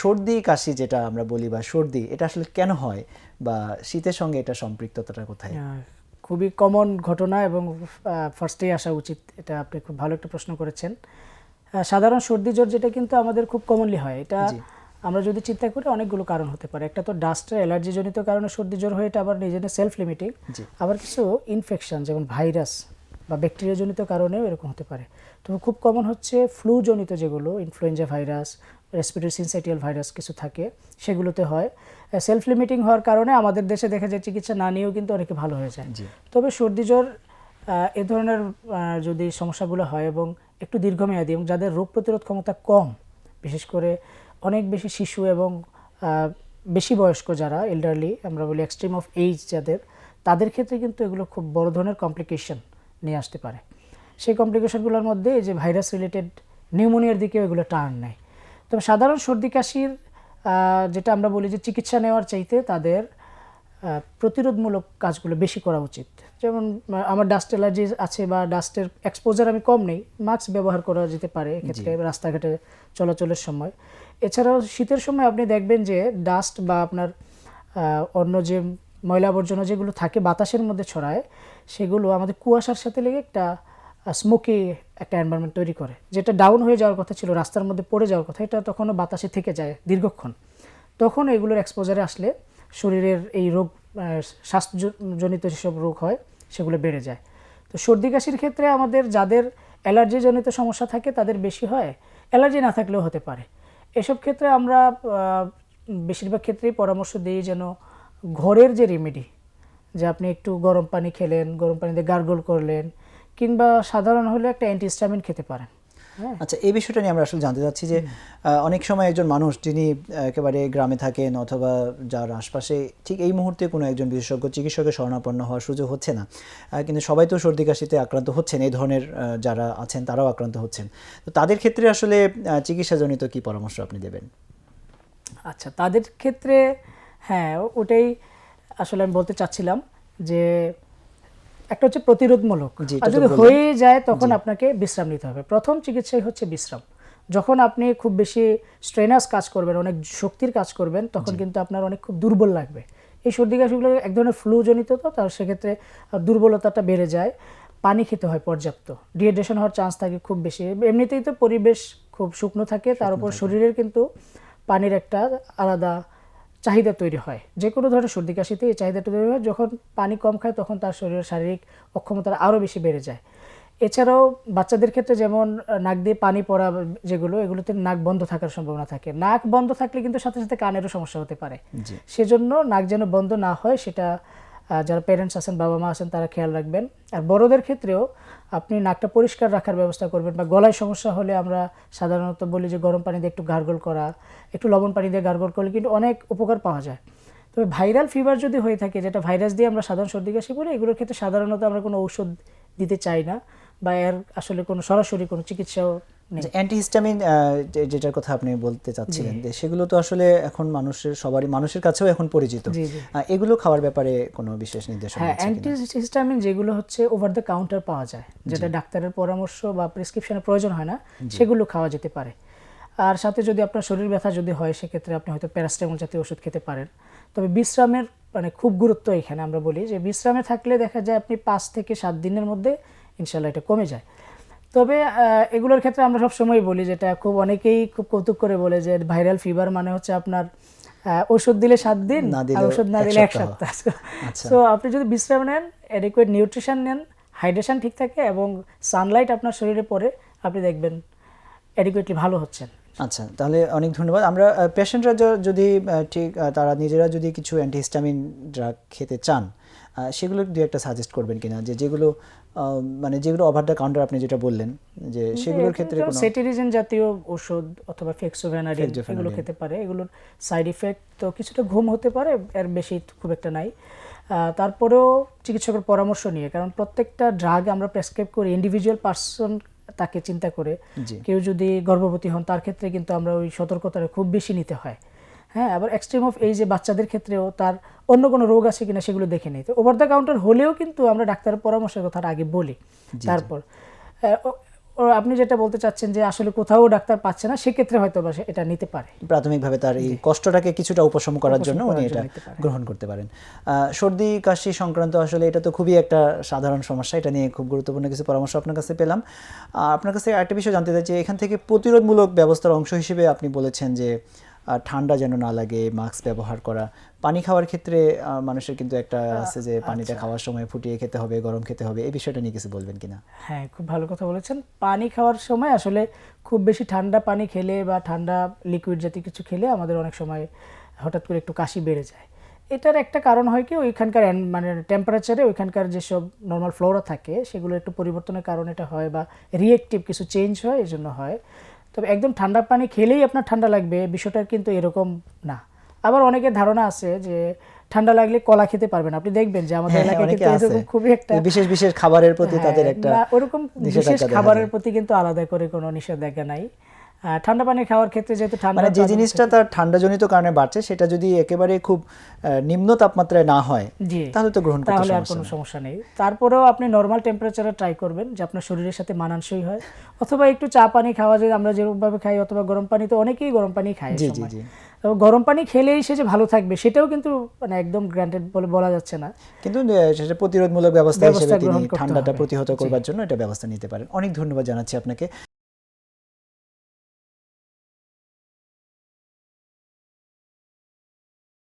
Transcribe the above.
সর্দি কাশি যেটা আমরা বলি বা সর্দি এটা আসলে কেন হয় বা শীতের সঙ্গে এটা সম্পৃক্ততাটা কোথায়? খুবই কমন ঘটনা এবং ফার্স্টেই আসা উচিত এটা আপনি খুব ভালো একটা প্রশ্ন করেছেন। সাধারণ সর্দি জ্বর যেটা কিন্তু আমাদের খুব কমনলি হয় এটা আমরা যদি চিন্তা করি অনেকগুলো কারণ হতে পারে। একটা তো ডাস্টের অ্যালার্জি জনিত কারণে সর্দি জ্বর হয়ে এটা আবার নিজের সেলফ লিমিটিং আবার কিছু ইনফেকশন যেমন ভাইরাস বা ব্যাকটেরিয়া জনিত কারণেও এরকম হতে পারে। তবে খুব কমন হচ্ছে ফ্লু জনিত যেগুলো influenza virus respiratory syncytial virus কিছু থাকে সেগুলোতে হয়। সেলফ লিমিটিং হওয়ার কারণে আমাদের দেশে দেখা যায় চিকিৎসা না নিয়েও কিন্তু অনেকে ভালো হয়ে যায়। তবে সর্দি জ্বর এ ধরনের যদি সমস্যাগুলো হয় এবং একটু দীর্ঘমেয়াদী এবং যাদের রোগ প্রতিরোধ ক্ষমতা কম বিশেষ করে অনেক বেশি শিশু এবং বেশি বয়স্ক যারা এল্ডারলি আমরা বলি এক্সট্রিম অফ এইজ যাদের তাদের ক্ষেত্রে কিন্তু এগুলো খুব বড় ধরনের কমপ্লিকেশন নিয়ে আসতে পারে। সেই কমপ্লিকেশনগুলোর মধ্যে এই যে ভাইরাস রিলেটেড নিউমোনিয়ার দিকেও এগুলো টার্ন নেয়। তবে সাধারণ সর্দি কাশির যেটা আমরা বলি যে চিকিৎসা নেওয়ার চাইতে তাদের প্রতিরোধমূলক কাজগুলো বেশি করা উচিত। যেমন আমার ডাস্ট অ্যালার্জি আছে বা ডাস্টের এক্সপোজার আমি কম নেই মাস্ক ব্যবহার করা যেতে পারে এক্ষেত্রে রাস্তাঘাটে চলাচলের সময়। এছাড়াও শীতের সময় আপনি দেখবেন যে ডাস্ট বা আপনার অন্য যে ময়লা আবর্জনা যেগুলো থাকে বাতাসের মধ্যে ছড়ায় সেগুলো আমাদের কুয়াশার সাথে লেগে একটা স্মোকি একটা এনভায়রনমেন্ট তৈরি করে, যেটা ডাউন হয়ে যাওয়ার কথা ছিল, রাস্তার মধ্যে পড়ে যাওয়ার কথা, এটা তখনও বাতাসে থেকে যায় দীর্ঘক্ষণ। তখন এগুলোর এক্সপোজারে আসলে শরীরের এই রোগ স্বাস্থ্যজনিত যেসব রোগ হয়, সেগুলো বেড়ে যায়। তো সর্দি কাশির ক্ষেত্রে আমাদের যাদের অ্যালার্জিজনিত সমস্যা থাকে, তাদের বেশি হয় অ্যালার্জি না থাকলেও হতে পারে। এসব ক্ষেত্রে আমরা বেশিরভাগ ক্ষেত্রেই পরামর্শ দিই যেন ঘরের যে রেমেডি যে আপনি একটু গরম পানি খেলেন, গরম পানিতে গার্গল করলেন কিংবা সাধারণ হলে একটা অ্যান্টিস্টামিন খেতে পারেন। হ্যাঁ। আচ্ছা এই বিষয়টা নিয়ে আমরা আসলে জানতে চাচ্ছি যে অনেক সময় একজন মানুষ যিনি একেবারে গ্রামে থাকেন অথবা যার আশপাশে ঠিক এই মুহূর্তে কোনো একজন বিশেষজ্ঞ চিকিৎসকের শরণাপন্ন হওয়ার সুযোগ হচ্ছে না। কিন্তু সবাই তো সর্দি কাশিতে আক্রান্ত হচ্ছেন এই ধরনের যারা আছেন তারাও আক্রান্ত হচ্ছেন। তো তাদের ক্ষেত্রে আসলে চিকিৎসাজনিত কি পরামর্শ আপনি দেবেন? আচ্ছা তাদের ক্ষেত্রে হ্যাঁ ওটাই আসলে আমি বলতে চাচ্ছিলাম যে একটা হচ্ছে প্রতিরোধমূলক। আর যদি হয়ে যায় তখন আপনাকে বিশ্রাম নিতে হবে। প্রথম চিকিৎসাই হচ্ছে বিশ্রাম। যখন আপনি খুব বেশি স্ট্রেনাস কাজ করবেন অনেক শক্তির কাজ করবেন তখন কিন্তু আপনার অনেক খুব দুর্বল লাগবে। এই সর্দি কাশিগুলো এক ধরনের ফ্লু জনিত তো তার সেক্ষেত্রে দুর্বলতাটা বেড়ে যায়। পানি খেতে হয় পর্যাপ্ত। ডিহাইড্রেশন হওয়ার চান্স থাকে খুব বেশি। এমনিতেই তো পরিবেশ খুব শুকনো থাকে তার উপর শরীরের কিন্তু পানির একটা আলাদা চাহিদা তৈরি হয়। যে কোনো ধরনের সর্দি কাশিতে এই চাহিদাটা তৈরি হয়। যখন পানি কম খায় তখন তার শরীরের শারীরিক অক্ষমতা আরও বেশি বেড়ে যায়। এছাড়াও বাচ্চাদের ক্ষেত্রে যেমন নাক দিয়ে পানি পড়া যেগুলো এগুলোতে নাক বন্ধ থাকার সম্ভাবনা থাকে। নাক বন্ধ থাকলে কিন্তু সাথে সাথে কানেরও সমস্যা হতে পারে। সেজন্য নাক যেন বন্ধ না হয় সেটা যারা প্যারেন্টস আছেন, বাবা মা আছেন, তারা খেয়াল রাখবেন। আর বড়দের ক্ষেত্রেও আপনি নাকটা পরিষ্কার রাখার ব্যবস্থা করবেন বা গলায় সমস্যা হলে আমরা সাধারণত বলি যে গরম পানি দিয়ে একটু গার্গল করা, একটু লবণ পানি দিয়ে গার্গল করলে কিন্তু অনেক উপকার পাওয়া যায়। তবে ভাইরাল ফিভার যদি হয়ে থাকে, যেটা ভাইরাস দিয়ে আমরা সাধারণ সর্দি কাশি বলি, এগুলোর ক্ষেত্রে সাধারণত আমরা কোনো ঔষধ দিতে চাই না বা এর আসলে কোনো সরাসরি কোনো চিকিৎসাও অ্যান্টিহিস্টামিন যেটার কথা আপনি বলতে চাচ্ছিলেন যে সেগুলো তো আসলে এখন মানুষের সবারই মানুষের কাছেও এখন পরিচিত। এগুলো খাওয়ার ব্যাপারে কোনো বিশেষ নির্দেশনা হ্যাঁ অ্যান্টিহিস্টামিন যেগুলো হচ্ছে ওভার দ্য কাউন্টার পাওয়া যায় যেটা ডাক্তারের পরামর্শ বা প্রেসক্রিপশনের প্রয়োজন হয় না সেগুলো খাওয়া যেতে পারে। আর সাথে যদি আপনার শরীর ব্যথা যদি হয় সেক্ষেত্রে আপনি হয়তো প্যারাস্টামল জাতীয় ওষুধ খেতে পারেন। তবে বিশ্রামের মানে খুব গুরুত্ব এখানে আমরা বলি যে বিশ্রামে থাকলে দেখা যায় আপনি পাঁচ থেকে সাত দিনের মধ্যে ইনশাল্লাহ এটা কমে যায়। তবে এগুলোর ক্ষেত্রে আমরা সব সময় বলি যেটা খুব অনেকেই খুব কৌতুক করে বলে যে ভাইরাল ফিভার মানে হচ্ছে আপনার ওষুধ দিলে সাত দিন আর ওষুধ না দিলে এক সপ্তাহ। সপ্তাহ আচ্ছা। সো আপনি যদি বিশ্রাম নেন অ্যাডিকুয়েট নিউট্রিশন নেন হাইড্রেশন ঠিক থাকে এবং সানলাইট আপনার শরীরে পড়ে আপনি দেখবেন অ্যাডিকুয়েটলি ভালো হচ্ছেন আচ্ছা তাহলে অনেক ধন্যবাদ আমরা পেশেন্টরা যদি ঠিক তারা নিজেরা যদি কিছু অ্যান্টিহিস্টামিন ড্রাগ খেতে চান সেগুলো দু একটা সাজেস্ট করবেন কিনা যে যেগুলো মানে যেগুলো ওভার দ্য কাউন্টার আপনি যেটা বললেন যে সেগুলোর ক্ষেত্রে কোনো সেটিরিজেন জাতীয় ওষুধ অথবা Fexofenadine। এগুলো খেতে পারে। এগুলোর সাইড ইফেক্ট তো কিছুটা ঘুম হতে পারে এর বেশি খুব একটা নাই। তারপরেও চিকিৎসকের পরামর্শ নিয়ে কারণ প্রত্যেকটা ড্রাগ আমরা প্রেসক্রাইব করি ইন্ডিভিজুয়াল পার্সন তাকে চিন্তা করে। কেউ যদি গর্ভবতী হন তার ক্ষেত্রে কিন্তু আমরা ওই সতর্কতাটা খুব বেশি নিতে হয়। হ্যাঁ আবার এক্সট্রিম অফ এই যে বাচ্চাদের ক্ষেত্রেও তার অন্য কোনো রোগ আছে কিনা সেগুলো দেখে নিই। তো ওভার দ্য কাউন্টার হলেও কিন্তু আমরা ডাক্তারের পরামর্শের কথাটা আগে বলি। তারপর আপনি যেটা বলতে চাচ্ছেন যে আসলে কোথাও ডাক্তার পাচ্ছে না সেক্ষেত্রে হয়তো বা এটা নিতে পারে। প্রাথমিকভাবে তার এই কষ্টটাকে কিছুটা উপশম করার জন্য উনি এটা। গ্রহণ করতে পারেন। সর্দি কাশি সংক্রান্ত আসলে এটা তো খুবই একটা সাধারণ সমস্যা এটা নিয়ে খুব গুরুত্বপূর্ণ কিছু পরামর্শ আপনার কাছে পেলাম। আপনার কাছে আরেকটা বিষয় জানতে চাই যে এখান থেকে প্রতিরোধমূলক ব্যবস্থার অংশ হিসেবে আপনি বলেছেন যে ঠান্ডা যেন না লাগে মাস্ক ব্যবহার করা। পানি খাওয়ার ক্ষেত্রে মানুষের কিন্তু একটা আছে যে পানিটা আচ্ছা। খাওয়ার সময় ফুটিয়ে খেতে হবে গরম খেতে হবে এই বিষয়টা নিয়ে কিছু বলবেন কিনা? হ্যাঁ খুব ভালো কথা বলেছেন। পানি খাওয়ার সময় আসলে খুব বেশি ঠান্ডা পানি খেলে বা ঠান্ডা লিকুইড জাতীয় কিছু খেলে আমাদের অনেক সময় হঠাৎ করে একটু কাশি বেড়ে যায়। এটার একটা কারণ হয় কি ওইখানকার মানে টেম্পারেচারে ওইখানকার যেসব নর্মাল ফ্লোরা থাকে সেগুলো একটু পরিবর্তনের কারণে এটা হয় বা রিয়েক্টিভ কিছু চেঞ্জ হয় এই জন্য হয়। তবে একদম ঠান্ডা পানি খেলেই আপনার ঠান্ডা লাগবে বিষয়টা কিন্তু এরকম না। আবার অনেকের ধারণা আছে যে ঠান্ডা লাগলে কলা খেতে পারবেন। আপনি দেখবেন যে আমাদের হ্যাঁ, এলাকায় কিন্তু এরকম খুবই একটা বিশেষ বিশেষ খাবারের প্রতি তাদের হ্যাঁ, একটা ওরকম বিশেষ খাবারের প্রতি কিন্তু আলাদা করে কোনো নিষেধাজ্ঞা নাই। ঠান্ডা পানি খাওয়ার ক্ষেত্রে যেহেতু ঠান্ডা মানে যে জিনিসটা তার ঠান্ডাজনিত কারণে বাড়ছে সেটা যদি একেবারে খুব নিম্ন তাপমাত্রায় না হয় তাহলে তো গ্রহণ করতে তাহলে আর কোনো সমস্যা নেই। তারপরেও আপনি নর্মাল টেম্পারেচারে ট্রাই করবেন যে আপনার শরীরের সাথে মানানসই হয়। অথবা একটু চা পানি খাওয়া যায় আমরা যেরকমভাবে খাই অথবা গরম পানি তো অনেকেই গরম পানি খায় জি জি জি। তো গরম পানি খেলেই সে যে ভালো থাকবে সেটাও কিন্তু মানে একদম গ্রান্টেড বলে বলা যাচ্ছে না। কিন্তু সেটা প্রতিরোধমূলক ব্যবস্থা ব্যবস্থা হিসেবে তিনি ঠান্ডাটা প্রতিহত করবার জন্য এটা ব্যবস্থা নিতে পারেন। অনেক ধন্যবাদ জানাচ্ছি আপনাকে।